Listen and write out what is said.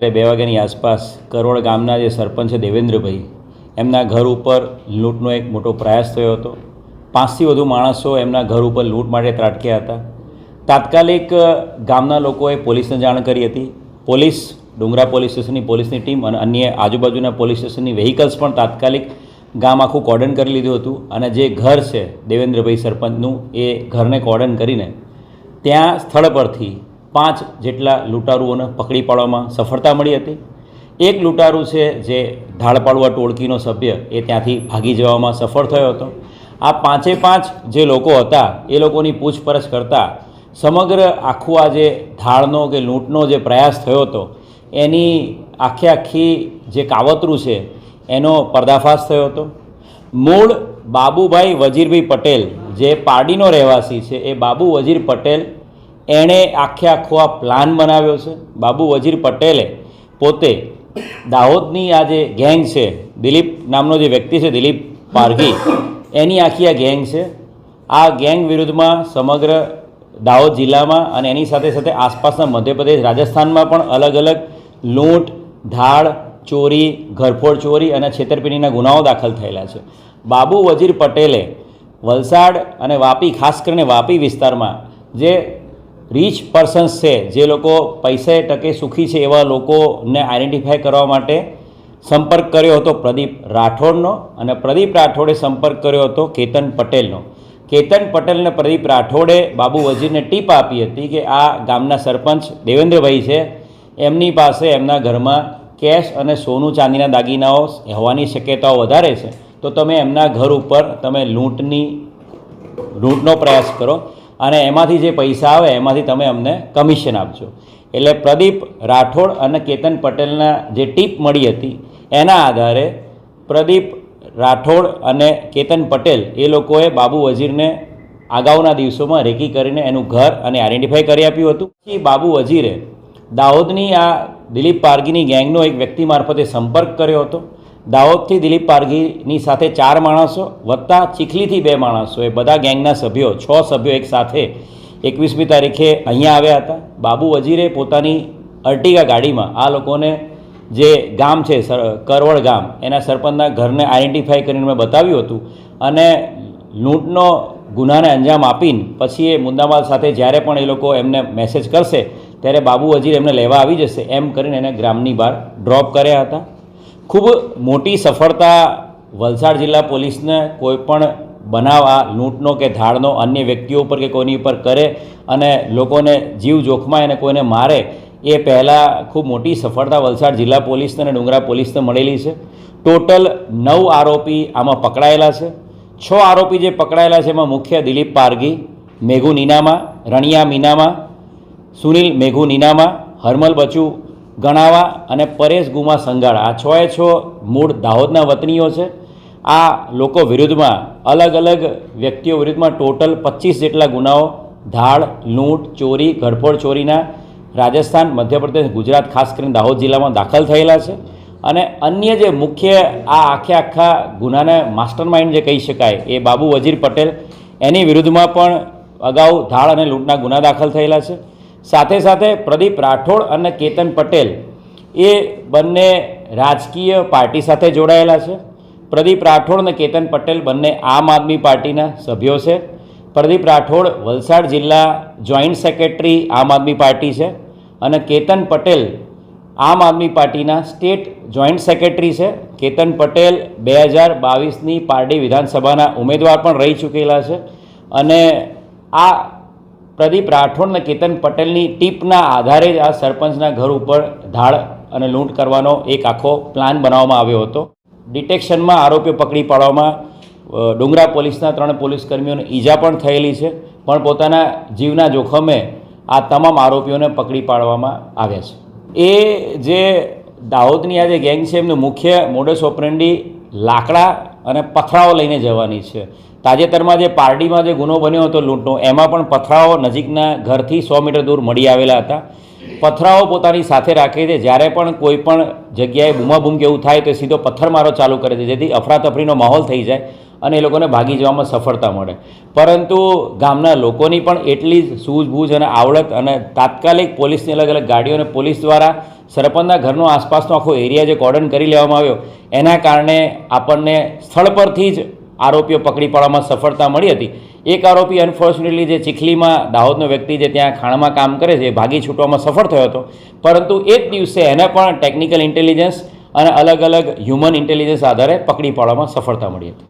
એટલે બે વાગ્યાની આસપાસ કરોડ ગામના જે સરપંચ છે દેવેન્દ્રભાઈ, એમના ઘર ઉપર લૂંટનો એક મોટો પ્રયાસ થયો હતો. પાંચથી વધુ માણસો એમના ઘર ઉપર લૂંટ માટે ત્રાટક્યા હતા. તાત્કાલિક ગામના લોકોએ પોલીસને જાણ કરી હતી. પોલીસ, ડુંગરા પોલીસ સ્ટેશનની પોલીસની ટીમ અને અન્ય આજુબાજુના પોલીસ સ્ટેશનની વ્હીકલ્સ પણ તાત્કાલિક ગામ આખું કોર્ડન કરી લીધું હતું અને જે ઘર છે દેવેન્દ્રભાઈ સરપંચનું એ ઘરને કોર્ડન કરીને ત્યાં સ્થળ પરથી પાંચ જેટલા લૂંટારુઓને પકડી પાડવામાં સફળતા મળી હતી. એક લૂંટારું છે જે ઢાળપાડુઆ ટોળકીનો સભ્ય, એ ત્યાંથી ભાગી જવામાં સફળ થયો હતો. આ પાંચે પાંચ જે લોકો હતા, એ લોકોની પૂછપરછ કરતાં સમગ્ર આખું આ જે ધાળનો કે લૂંટનો જે પ્રયાસ થયો હતો, એની આખે આખી જે કાવતરું છે, એનો પર્દાફાશ થયો હતો. મૂળ બાબુભાઈ વજીરભાઈ પટેલ, જે પારડીનો રહેવાસી છે, એ બાબુ વજીર પટેલ એણે આખે આખો આ પ્લાન બનાવ્યો છે. બાબુ વજીર પટેલે પોતે દાહોદની આ જે ગેંગ છે, દિલીપ નામનો જે વ્યક્તિ છે, દિલીપ પારઘી, એની આખી આ ગેંગ છે. આ ગેંગ વિરુદ્ધમાં સમગ્ર દાહોદ જિલ્લામાં અને એની સાથે સાથે આસપાસના મધ્યપ્રદેશ, રાજસ્થાનમાં પણ અલગ અલગ લૂંટ ધાડ ચોરી, ઘરફોડ ચોરી અને છેતરપિંડીના ગુનાઓ દાખલ થયેલા છે. બાબુ વજીર પટેલે વલસાડ અને વાપી, ખાસ કરીને વાપી વિસ્તારમાં જે રીચ પર્સન્સ છે, જે લોકો પૈસે ટકે સુખી છે એવા લોકોને આઈડેન્ટિફાય કરવા માટે સંપર્ક કર્યો હતો પ્રદીપ રાઠોડનો અને પ્રદીપ રાઠોડે સંપર્ક કર્યો હતો કેતન પટેલનો. કેતન પટેલને પ્રદીપ રાઠોડે બાબુ વજીરને ટીપ આપી હતી કે આ ગામના સરપંચ દેવેન્દ્રભાઈ છે, એમની પાસે એમના ઘરમાં કેશ અને સોનું ચાંદીના દાગીનાઓ હોવાની શક્યતાઓ વધારે છે. તો તમે એમના ઘર ઉપર તમે લૂંટની, લૂંટનો પ્રયાસ કરો. અને એમાંથી જે પૈસા આવે, એમાંથી તમે અમને કમિશન આપજો. એટલે પ્રદીપ રાઠોડ અને કેતન પટેલના જે ટીપ મળી હતી, એના આધારે પ્રદીપ રાઠોડ અને કેતન પટેલ એ લોકોએ બાબુ વઝીરને અગાઉના દિવસોમાં રેકી કરીને એનું ઘર અને આઈડેન્ટિફાઈ કરી આપ્યું હતું. પછી બાબુ વઝીરે દાહોદની આ દિલીપ પારગીની ગેંગનો એક વ્યક્તિ મારફતે સંપર્ક કર્યો હતો. દાહોદથી દિલીપ પારઘીની સાથે ચાર માણસો વત્તા ચીખલીથી બે માણસો. એ બધા ગેંગના સભ્યો. છ સભ્યો એક સાથે એકવીસમી તારીખે અહીંયા આવ્યા હતા. બાબુ વજીરે પોતાની અર્ટિગા ગાડીમાં આ લોકોને જે ગામ છે, સર, કરવડ ગામ, એના સરપંચના ઘરને આઈડેન્ટિફાઈ કરીને મેં બતાવ્યું હતું. અને લૂંટનો ગુનાને અંજામ આપીને પછી એ મુદ્દામાલ સાથે જ્યારે પણ એ લોકો એમને મેસેજ કરશે, ત્યારે બાબુ વજીર એમને લેવા આવી જશે. એમ કરીને એને ગ્રામની બહાર ડ્રોપ કર્યા હતા. ખૂબ મોટી સફળતા વલસાડ જિલ્લા પોલીસને કોઈપણ બનાવ આ લૂંટનો કે ધાડનો અન્ય વ્યક્તિઓ ઉપર કે કોઈની ઉપર કરે અને લોકોને જીવ જોખમાય અને કોઈને મારે, એ પહેલાં ખૂબ મોટી સફળતા વલસાડ જિલ્લા પોલીસને અને ડુંગરા પોલીસને મળેલી છે. ટોટલ નવ આરોપી આમાં પકડાયેલા છે. છ આરોપી જે પકડાયેલા છે એમાં મુખ્ય દિલીપ પારગી મેઘુ નીનામા, રણિયા મીનામા, સુનિલ મેઘુ નીનામા, હરમલ બચુ ગણાવા અને પરેશ ગુમા સંઘાળ આ છ એ છ મૂળ દાહોદના વતનીઓ છે. આ લોકો વિરુદ્ધમાં અલગ અલગ વ્યક્તિઓ વિરુદ્ધમાં ટોટલ પચીસ જેટલા ગુનાઓ, ધાડ, લૂંટ, ચોરી ગડફોડ ચોરીના રાજસ્થાન, મધ્યપ્રદેશ, ગુજરાત, ખાસ કરીને દાહોદ જિલ્લામાં દાખલ થયેલા છે. અને અન્ય જે મુખ્ય આ આખે આખા ગુનાને માસ્ટર માઇન્ડ જે કહી શકાય એ બાબુ વજીર પટેલ એની વિરુદ્ધમાં પણ અગાઉ ધાળ અને લૂંટના ગુના દાખલ થયેલા છે. સાથે સાથે પ્રદીપ રાઠોડ અને કેતન પટેલ એ બંને રાજકીય પાર્ટી સાથે જોડાયેલા છે. પ્રદીપ રાઠોડ અને કેતન પટેલ બંને આમ આદમી પાર્ટીના સભ્યો છે. પ્રદીપ રાઠોડ વલસાડ જિલ્લા જોઈન્ટ સેક્રેટરી આમ આદમી પાર્ટી છે અને કેતન પટેલ આમ આદમી પાર્ટીના સ્ટેટ જોઈન્ટ સેક્રેટરી છે. કેતન પટેલ બે હજાર બાવીસની પારડી વિધાનસભાના ઉમેદવાર પણ રહી ચૂકેલા છે અને આ પ્રદીપ રાઠોડ અને કેતન પટેલની ટીપના આધારે જ આ સરપંચના ઘર ઉપર ધાડ અને લૂંટ કરવાનો એક આખો પ્લાન બનાવવામાં આવ્યો હતો. ડિટેક્શનમાં આરોપીઓ પકડી પાડવામાં ડુંગરા પોલીસના ત્રણ પોલીસ કર્મીઓને ઈજા પણ થયેલી છે, પણ પોતાના જીવના જોખમે આ તમામ આરોપીઓને પકડી પાડવામાં આવ્યા છે. એ જે દાહોદની આ જે ગેંગ છે, એમનું મુખ્ય મોડસ ઓપરેન્ડી લાકડા અને પથરાઓ લઈને જવાની છે. તાજેતરમાં જે પારડીમાં જે ગુનો બન્યો હતો લૂંટનો, એમાં પણ પથરાઓ નજીકના ઘરથી સો મીટર દૂર મળી આવેલા હતા. પથરાઓ પોતાની સાથે રાખે છે જ્યારે પણ કોઈ પણ જગ્યાએ બૂમાબૂમ કે એવું થાય તો સીધો પથ્થરમારો ચાલુ કરે છે. જેથી અફરાતફરીનો માહોલ થઈ જાય અને એ લોકોને ભાગી જવામાં સફળતા મળે. પરંતુ ગામના લોકોની પણ એટલી જ સૂઝબૂઝ અને આવડત અને તાત્કાલિક પોલીસની અલગ અલગ ગાડીઓ અને પોલીસ દ્વારા સરપંચના ઘરનો આસપાસનો આખો એરિયા જે કોર્ડન કરી લેવામાં આવ્યો, એના કારણે આપણને સ્થળ પરથી જ આરોપીઓ પકડી પાડવામાં સફળતા મળી હતી. એક આરોપી અનફોર્ચ્યુનેટલી જે ચીખલીમાં દાહોદનો વ્યક્તિ જે ત્યાં ખાણમાં કામ કરે છે ભાગી છૂટવામાં સફળ થયો હતો. પરંતુ એ જ દિવસે એને પણ ટેકનિકલ ઇન્ટેલિજન્સ અને અલગ અલગ હ્યુમન ઇન્ટેલિજન્સ આધારે પકડી પાડવામાં સફળતા મળી હતી.